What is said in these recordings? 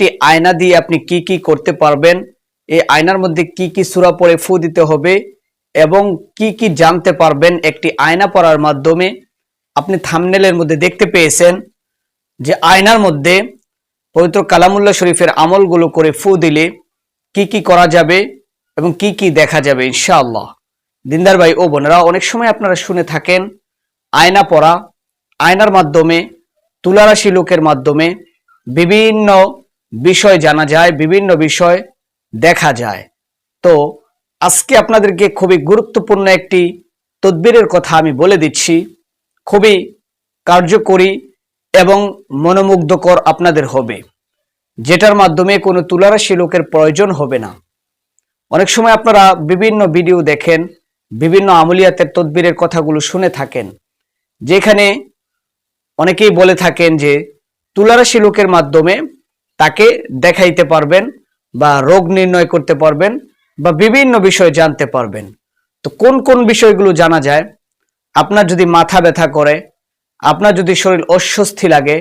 একটি আয়না দিয়ে আপনি কি কি করতে পারবেন, এই আয়নার মধ্যে কি কি সূরা পড়ে ফু দিতে হবে এবং কি কি জানতে পারবেন একটি আয়না পড়ার মাধ্যমে, আপনি থামনেলের মধ্যে দেখতে পেয়েছেন যে আয়নার মধ্যে পবিত্র কালামুল্লাহ শরীফের আমলগুলো করে ফু দিলে কি কি করা যাবে এবং কি কি দেখা যাবে, ইনশাআল্লাহ। দিনদার ভাই ও বোনেরা, অনেক সময় আপনারা শুনে থাকেন, আয়না পড়া, আয়নার মাধ্যমে, তুলারাশি লোকের মাধ্যমে বিভিন্ন বিষয় জানা যায়, বিভিন্ন বিষয় দেখা যায়। তো আজকে আপনাদেরকে খুবই গুরুত্বপূর্ণ একটি তদবিরের কথা আমি বলে দিচ্ছি। খুবই কার্যকরী এবং মনোমুগ্ধকর আপনাদের হবে। যেটার মাধ্যমে কোনো তুলারাশি লোকের প্রয়োজন হবে না। অনেক সময় আপনারা বিভিন্ন ভিডিও দেখেন, বিভিন্ন আমলিয়াতের তদবিরের কথাগুলো শুনে থাকেন, যেখানে অনেকেই বলে থাকেন যে তুলারাশি লোকের মাধ্যমে তাকে দেখাইতে পারবেন বা রোগ নির্ণয় করতে পারবেন বা বিভিন্ন বিষয় জানতে পারবেন। তো কোন কোন বিষয়গুলো জানা যায়? আপনার যদি মাথা ব্যথা করে, আপনার যদি শরীর অস্বস্তি লাগে,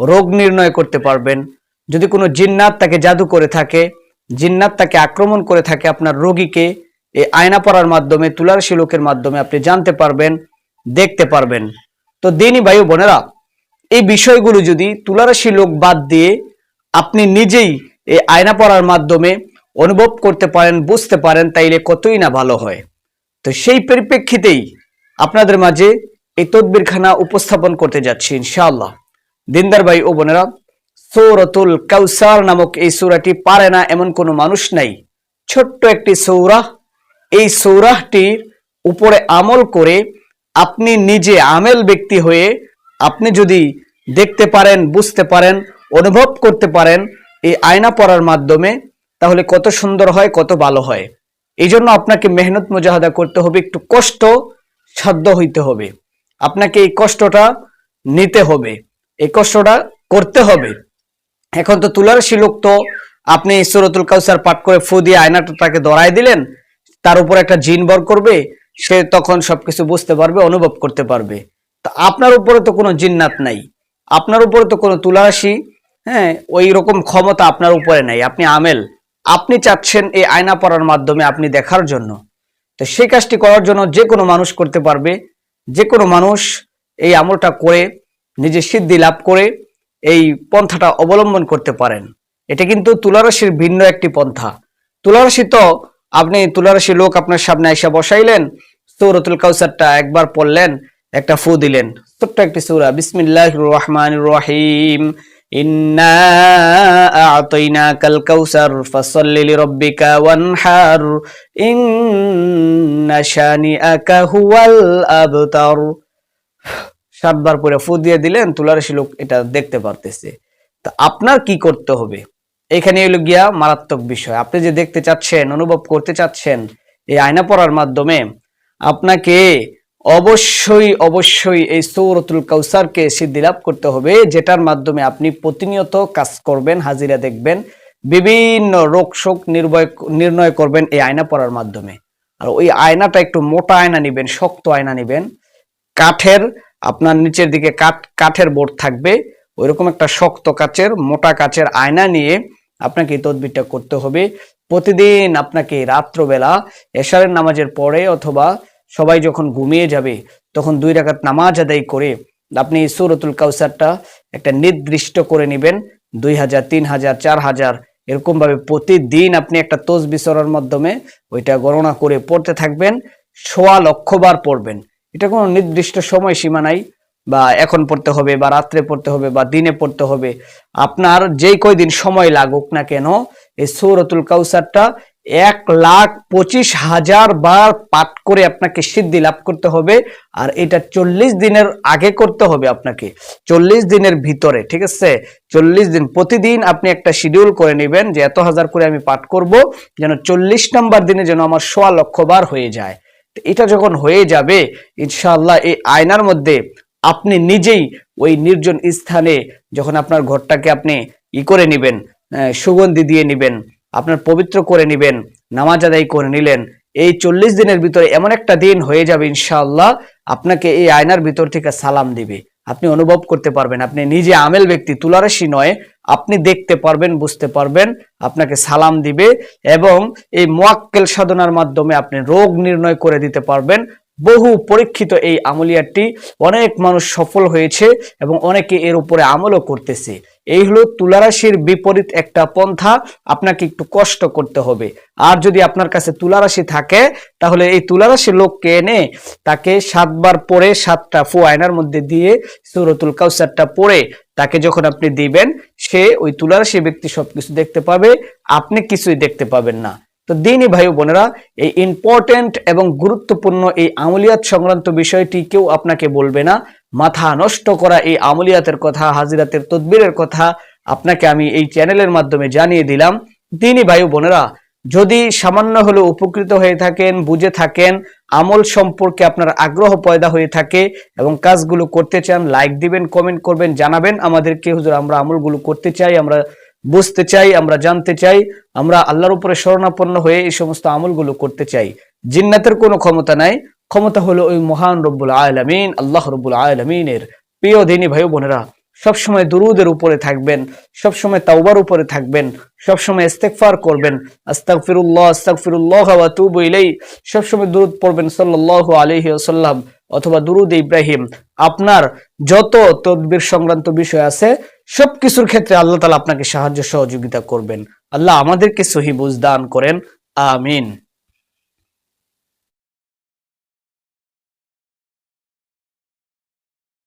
রোগ নির্ণয় করতে পারবেন। যদি কোনো জিন্নাত তাকে জাদু করে থাকে, জিন্নাত তাকে আক্রমণ করে থাকে আপনার রোগীকে, এই আয়না পড়ার মাধ্যমে, তুলারাশি লোকের মাধ্যমে আপনি জানতে পারবেন, দেখতে পারবেন। তো দিনই ও বোনেরা, এই বিষয়গুলো যদি তুলারাশি লোক বাদ দিয়ে আপনি নিজেই এই আয়না পড়ার মাধ্যমে অনুভব করতে পারেন, বুঝতে পারেন তাইলে কতই না ভালো হয়। তো সেই পরিপ্রেক্ষিতেই আপনাদের মাঝে এই তদবিরখানা উপস্থাপন করতে যাচ্ছি ইনশাআল্লাহ। দিনদার ভাই ও বোনেরা, সৌরতুল কাউসার নামক এই সৌরাটি পারে না এমন কোনো মানুষ নাই। ছোট্ট একটি সৌরাহ এই সৌরাহটির উপরে আমল করে আপনি নিজে আমেল ব্যক্তি হয়ে আপনি যদি দেখতে পারেন, বুঝতে পারেন অনুভব করতে পারেন এই আয়না পড়ার মাধ্যমে, তাহলে কত সুন্দর হয়, কত ভালো হয়। এই জন্য আপনাকে মেহনত মুজাহাদা করতে হবে, একটু কষ্ট সাধ্য হইতে হবে। আপনাকে এই কষ্টটা নিতে হবে, এই কষ্টটা করতে হবে। এখন তো তুলারাশি লোক তো আপনি সুরতুল কাউসার পাঠ করে ফু দিয়ে আয়নাটা তাকে ধরাই দিলেন, তার উপর একটা জিন বর করবে, সে তখন সবকিছু বুঝতে পারবে, অনুভব করতে পারবে। তা আপনার উপরে তো কোনো জিন্নাত নাই, আপনার উপরে তো কোনো তুলারাশি হ্যাঁ ওই রকম ক্ষমতা আপনার উপরে নাই। আপনি আমেল। আপনি চাচ্ছেন এই আয়না পড়ার মাধ্যমে আপনি দেখার জন্য। তো সেই কাজটি করার জন্য যে কোনো মানুষ করতে পারবে। যে কোনো মানুষ এই আমলটা করে নিজে সিদ্ধি লাভ করে এই পন্থাটা অবলম্বন করতে পারেন। এটা কিন্তু তুলারাশির ভিন্ন একটি পন্থা। তুলারাশি তো আপনি তুলারাশি লোক আপনার সামনে এসে বসাইলেন, সৌরতুল কাউসারটা একবার পড়লেন, একটা ফু দিলেন। ছোট্ট একটি সূরা। বিসমিল্লাহ রহমান রহিম। সাতবার পরে ফু দিয়ে দিলেন, তুলারাশি লোক এটা দেখতে পারতেছে। তা আপনার কি করতে হবে? এখানে হলো গিয়া মারাত্মক বিষয়। আপনি যে দেখতে চাচ্ছেন, অনুভব করতে চাচ্ছেন এই আয়না পড়ার মাধ্যমে, আপনাকে অবশ্যই অবশ্যই এই সৌরতুল কাউসারকে সিদ্ধি লাভ করতে হবে, যেটার মাধ্যমে আপনি প্রতিনিয়ত কাজ করবেন, হাজিরা দেখবেন, বিভিন্ন রোগ শোক নির্ভয়, নির্ণয় করবেন এই আয়না পড়ার মাধ্যমে। আর ওই আয়নাটা একটু মোটা আয়না নিবেন, শক্ত আয়না নিবেন। কাঠের, আপনার নিচের দিকে কাঠ, কাঠের বোর্ড থাকবে, ওইরকম একটা শক্ত কাচের, মোটা কাচের আয়না নিয়ে আপনাকে তদবিরটা করতে হবে। প্রতিদিন আপনাকে রাত্রবেলা এশারের নামাজের পরে অথবা সবাই যখন ঘুমিয়ে যাবে, তখন দুই রাকাত নামাজ আদায় করে আপনি সুরতুল কাউসারটা একটা নির্দিষ্ট করে নেবেন, দুই হাজার, তিন হাজার, চার হাজার এরকম ভাবে প্রতিদিন আপনি একটা তোজ বিচরার মাধ্যমে ওইটা গণনা করে পড়তে থাকবেন, সোয়া লক্ষবার পড়বেন। এটা কোনো নির্দিষ্ট সময় সীমা নাই, বা এখন পড়তে হবে, বা রাত্রে পড়তে হবে, বা দিনে পড়তে হবে। আপনার যেই কয়দিন সময় লাগুক না কেন, এই সৌরতুল কাউসারটা এক লাখ পঁচিশ হাজার বার পাঠ করে আপনাকে সিদ্ধি লাভ করতে হবে, আর এটা চল্লিশ দিনের আগে করতে হবে আপনাকে। চল্লিশ দিনের ভিতরে, ঠিক আছে? চল্লিশ দিন প্রতিদিন আপনি একটা শিডিউল করে নেবেন যে এত হাজার করে আমি পাঠ করব, যেন চল্লিশ নম্বর দিনে যেন আমার সোয়া লক্ষ বার হয়ে যায়। এটা যখন হয়ে যাবে, ইনশাআল্লাহ এই আয়নার মধ্যে আপনি নিজেই ওই নির্জন স্থানে যখন আপনার ঘরটাকে আপনি ই করে নেবেন সুগন্ধি দিয়ে নেবেন আপনার পবিত্র করে নিবেন, নামাজ আদায় করে নিলেন, এই চল্লিশ দিনের ভিতরে এমন একটা দিন হয়ে যাবে ইনশাআল্লাহ, আপনাকে এই আয়নার ভিতর থেকে সালাম দিবে। আপনি অনুভব করতে পারবেন, আপনি নিজে আমেল ব্যক্তি, তুলারাশি নয়, আপনি দেখতে পারবেন, বুঝতে পারবেন, আপনাকে সালাম দিবে এবং এই মোয়াক্কেল সাধনার মাধ্যমে আপনি রোগ নির্ণয় করে দিতে পারবেন। বহু পরীক্ষিত এই আমলিয়াতটি অনেক মানুষ সফল হয়েছে এবং অনেকে এর উপরে আমলও করতেছে। এই হলো তুলারাশির বিপরীত একটা পন্থা, আপনাকে একটু কষ্ট করতে হবে। আর যদি আপনার কাছে তুলারাশি থাকে, তাহলে এই তুলারাশির লোককে এনে তাকে সাতবার পরে সাতটা ফু আয়নার মধ্যে দিয়ে সুরতুল কাউসারটা পরে তাকে যখন আপনি দিবেন, সে ওই তুলারাশি ব্যক্তি সবকিছু দেখতে পাবে, আপনি কিছুই দেখতে পাবেন না। তো দিনই ভাই বোনেরা, এই ইম্পর্টেন্ট এবং গুরুত্বপূর্ণ এই আমলিয়াত সংক্রান্ত বিষয়টি কেউ আপনাকে বলবে না। মাথা নষ্ট করা এই আমলিয়াতের কথা, হাজিরাতের তদবিরের কথা আপনাকে আমি এই চ্যানেলের মাধ্যমে জানিয়ে দিলাম। তিনি ভাই বোনেরা, যদি সামান্য হলেও উপকৃত হয়ে থাকেন, বুঝে থাকেন, আমল সম্পর্কে আপনার আগ্রহ পয়দা হয়ে থাকে এবং কাজগুলো করতে চান লাইক দিবেন কমেন্ট করবেন, জানাবেন আমাদেরকে, হুজুর, আমরা আমলগুলো করতে চাই, আমরা বুঝতে চাই, আমরা জানতে চাই, আমরা আল্লাহর উপরে শরণাপন্ন হয়ে এই সমস্ত আমলগুলো করতে চাই। জিন্নাতের কোনো ক্ষমতা নাই। ক্ষমতা হলো ওই মহান রব্বুল আলমিন, আল্লাহ রব্বুল আলমিনের প্রিয় দিনী ভাই বোনেরা। সবসময় দুরুদের উপরে থাকবেন, সবসময় তাওবার উপরে থাকবেন, সবসময় ইস্তেগফার করবেন। আস্তাগফিরুল্লাহ ওয়া তুবু ইলাই সবসময় দুরুদ পড়বেন সাল্লাল্লাহু আলাইহি ওয়াসাল্লাম অথবা দুরুদ ইব্রাহিম। আপনার যত তদবির সংক্রান্ত বিষয় আছে, সবকিছুর ক্ষেত্রে আল্লাহ তালা আপনাকে সাহায্য সহযোগিতা করবেন। আল্লাহ আমাদেরকে সহি বুঝ দান করেন। আমিন।